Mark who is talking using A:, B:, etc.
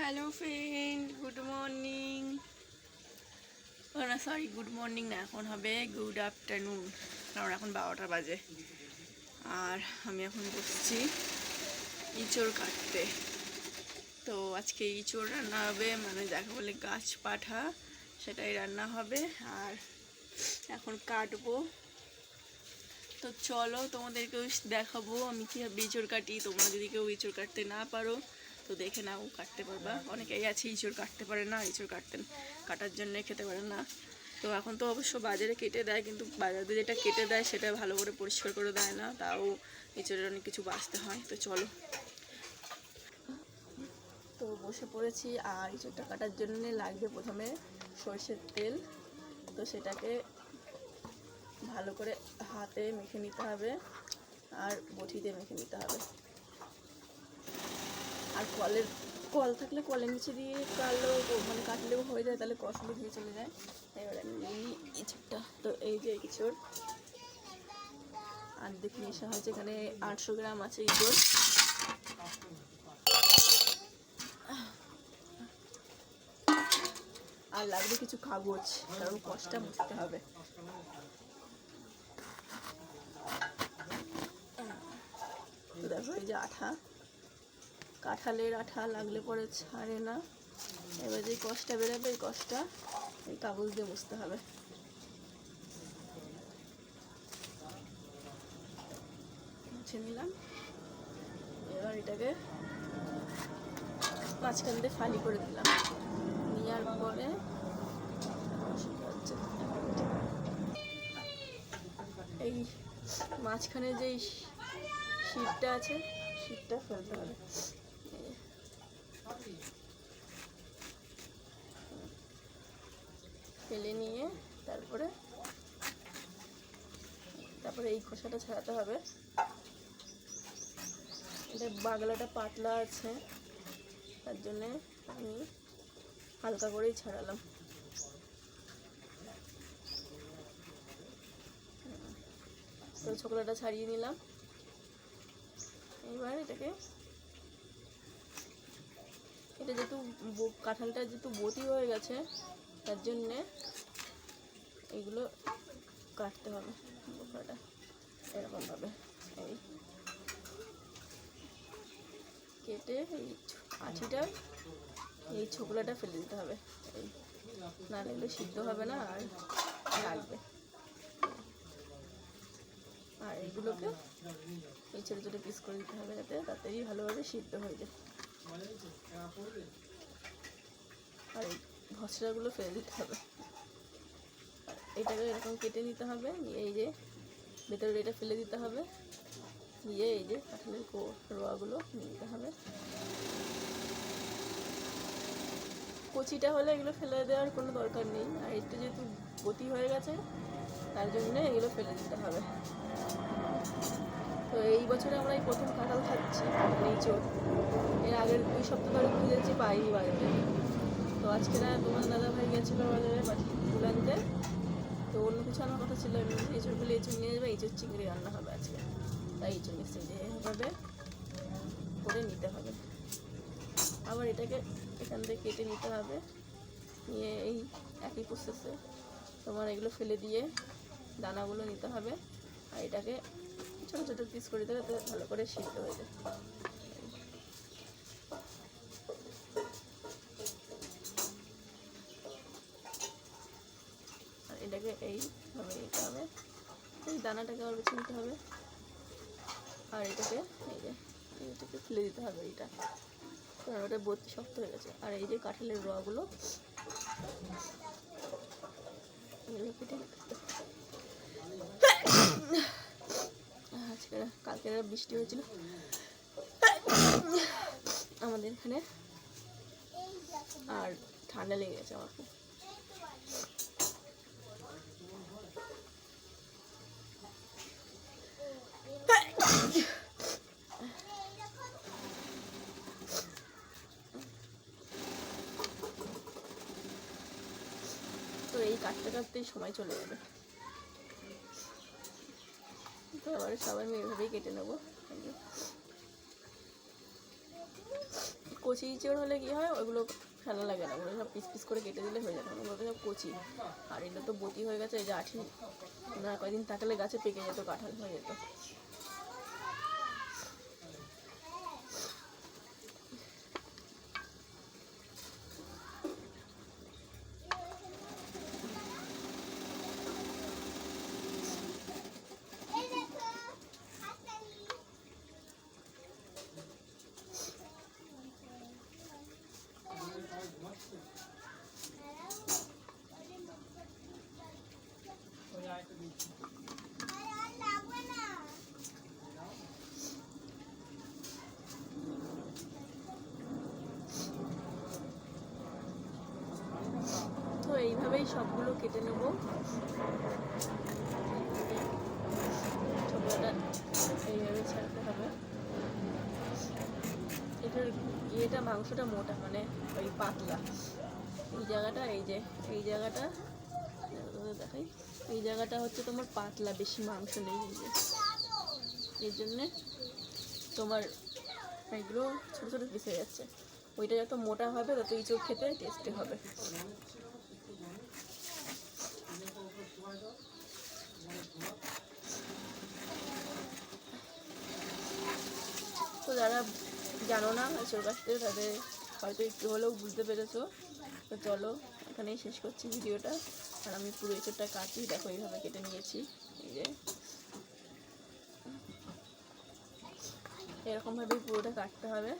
A: Hello friend good morning না sorry good morning না, এখন হবে গুড আফটারনুন কারণ এখন বারোটা বাজে। আর আমি এখন বসছি ইঁচড় কাটতে। তো আজকে ইঁচড় রান্না হবে মানে যাকে বলে গাছ পাঠা, সেটাই রান্না হবে। আর এখন কাটবো। তো চলো তোমাদেরকেও দেখাবো আমি কীভাবে ইঁচড় কাটি। তোমরা যদি কেউ ইঁচড় কাটতে না পারো তো দেখে নাও, কাটতে পারবা অনেকেই আছে, ইঁচড় কাটতে পারে না, ইঁচড় কাটতে কাটার জন্য খেতে পারে না। তো এখন তো অবশ্য বাজারে কেটে দেয়, কিন্তু বাজারে যেটা কেটে দেয় সেটা ভালো করে পরিষ্কার করে দেয় না, তাও ইঁচড়ের অনেক কিছু বাঁচতে হয়। তো চলো। তো বসে পড়েছি, আর ইঁচড়টা কাটার জন্য লাগবে প্রথমে সর্ষের তেল। তো সেটাকে ভালো করে হাতে মেখে নিতে হবে, আর বটিতে মেখে নিতে হবে। আর কলের কল থাকলে কলের নিচে দিয়ে কাটলেও মানে কাটলেও হয়ে যায়, তাহলে কষলে দিয়ে চলে যায়। এবার আমি নিই তো এই যে আর দেখি মেশা হয়েছে এখানে আটশো গ্রাম আছে ইঁচড় আর লাগবে কিছু কাগজ, কারণ কষ্টটা মুছতে হবে। দেখো, এই যে আঠা। কাঁঠালের আঠা লাগলে পরে ছাড়ে না। এবার যে কষটা বেরোবে, এই কষটা এই কাগজ দিয়ে মুছতে হবে। মুছে নিলাম। এবার এটাকে মাঝখান দিয়ে ফালি করে দিলাম। নেওয়ার পরে এই মাঝখানে যেই শীতটা আছে, শীতটা ফেলতে হবে। ফেলে নিয়ে তারপরে তারপরে এই খোসাটা ছাড়াতে হবে। এটা বাগলাটা পাতলা আছে, তার জন্যে আমি হালকা করেই ছাড়ালাম। তো ছোকলাটা ছাড়িয়ে নিলাম। এবার এটাকে এটা যেহেতু কাঁঠালটা যেহেতু বটি হয়ে গেছে, তার জন্যে এগুলো কাটতে হবে। বোকরাটা এরকমভাবে এই কেটে এই আঠিটা এই ছোকলাটা ফেলে দিতে হবে। এই না এগুলো সিদ্ধ হবে না আর লাগবে। আর এগুলোকে এই ছোটো ছোটো পিস করে দিতে হবে যাতে তাড়াতাড়ি ভালোভাবে সিদ্ধ হয়ে যায়। আর এই ভসরাগুলো ফেলে দিতে হবে। এটাকে এরকম কেটে নিতে হবে, নিয়ে এই যে ভেতরে এটা ফেলে দিতে হবে দিয়ে এই যে কাঁঠালের রোয়াগুলো নিয়ে নিতে হবে। কচিটা হলে এগুলো ফেলে দেওয়ার কোনো দরকার নেই, আর একটু যেহেতু গতি হয়ে গেছে, তার জন্য এগুলো ফেলে দিতে হবে। তো এই বছরে আমরা এই প্রথম কাঁঠাল খাচ্ছি নিচোর আগের দুই সপ্তাহ ধরে খুঁজেছি পাইনি বাজারে। তো আজকে না তোমার দাদা ভাই গেছিল বাজারে ফুল আনতে তো অন্য কিছু আনার কথা ছিল এমনি এঁচড়গুলো এঁচড় নিয়ে যাবে এঁচড় চিংড়ি রান্না হবে আজকে। তাই এঁচড় নিচ্ছে যে এভাবে করে নিতে হবে। আবার এটাকে এখান থেকে কেটে নিতে হবে। নিয়ে এই একই প্রসেসে তোমার এগুলো ফেলে দিয়ে দানাগুলো নিতে হবে। আর এটাকে ছোটো ছোটো পিস করে দেবে তো ভালো করে সিদ্ধ হয়ে যায় আর এটাকে এইভাবে নিতে হবে এই দানাটাকে আবার বেছে নিতে হবে। আর এটাকে, এই যে এটাকে ফেলে দিতে হবে এইটা। কারণ ওটা বত্তি শক্ত হয়ে গেছে। আর এই যে কাঁঠালের রগুলো কেটে আজকে কালকে বৃষ্টি হয়েছিল। আমাদের এখানে আর ঠান্ডা লেগে গেছে আমার খুব। এই কাটতে কাটতেই সময় চলে যাবে। তো এবারে সবাই আমি এভাবেই কেটে নেব। কচি ইঁচড় হলে কি হয় ওইগুলো ফেলা লাগে না, ওগুলো সব পিস পিস করে কেটে দিলে হয়ে যাবে। ওগুলো সব কচি। আর এটা তো বতি হয়ে গেছে, এই যে আঠি। না, কয়দিন থাকলে গাছে পেকে যেত, কাঁঠাল হয়ে যেত। তো এইভাবেই সবগুলো কেটে নেব। ছোকলাটা এইভাবে ছাড়তে হবে। এটার ইয়েটা, মাংসটা মোটা মানে ওই পাতলা। এই জায়গাটা, এই যে, এই জায়গাটা, দেখাই। এই জায়গাটা হচ্ছে তোমার পাতলা, বেশি মাংস নেই এই জন্যে তোমার এগুলো ছোটো ছোটো পিস যাচ্ছে। ওইটা যত মোটা হবে তত ইঁচড় খেতে টেস্টি হবে। তো যারা জানো না এসব কাছতে তাদের হয়তো একটু হলেও বুঝতে পেরেছ। তো চলো, এখানেই শেষ করছি ভিডিওটা। আর আমি পুরো এঁচড়টা কাটি দেখো এইভাবে কেটে নিয়েছি। এই যে। এরকমভাবেই পুরোটা কাটতে হবে।